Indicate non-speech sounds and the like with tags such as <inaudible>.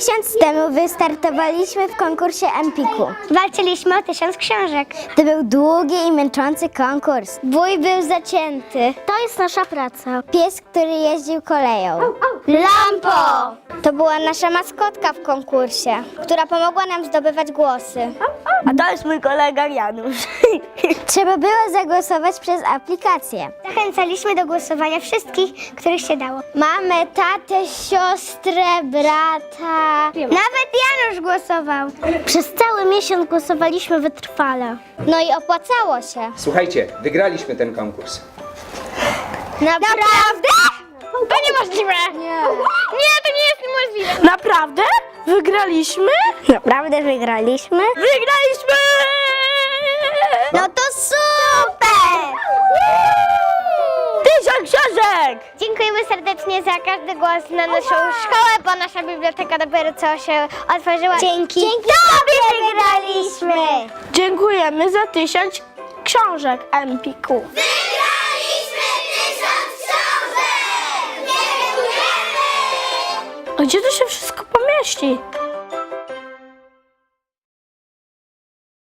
Miesiąc temu wystartowaliśmy w konkursie Empiku. Walczyliśmy o tysiąc książek. To był długi i męczący konkurs. Bój był zacięty. To jest nasza praca. Pies, który jeździł koleją. Lampo! To była nasza maskotka w konkursie, która pomogła nam zdobywać głosy. A to jest mój kolega Janusz. <laughs> Trzeba było zagłosować przez aplikację. Zachęcaliśmy do głosowania wszystkich, których się dało. Mamę, tatę, siostrę, brata. Nawet Janusz głosował. Przez cały miesiąc głosowaliśmy wytrwale. No i opłacało się. Słuchajcie, wygraliśmy ten konkurs. Naprawdę? To niemożliwe! Nie. nie, to nie jest niemożliwe. Naprawdę? Wygraliśmy? Naprawdę wygraliśmy? Wygraliśmy! Książek! Dziękujemy serdecznie za każdy głos na naszą szkołę, bo nasza biblioteka dopiero co się otworzyła. Dzięki, Dzięki Tobie wygraliśmy! Dziękujemy za tysiąc książek Empiku. Wygraliśmy tysiąc książek! Dziękujemy! A gdzie to się wszystko pomieści?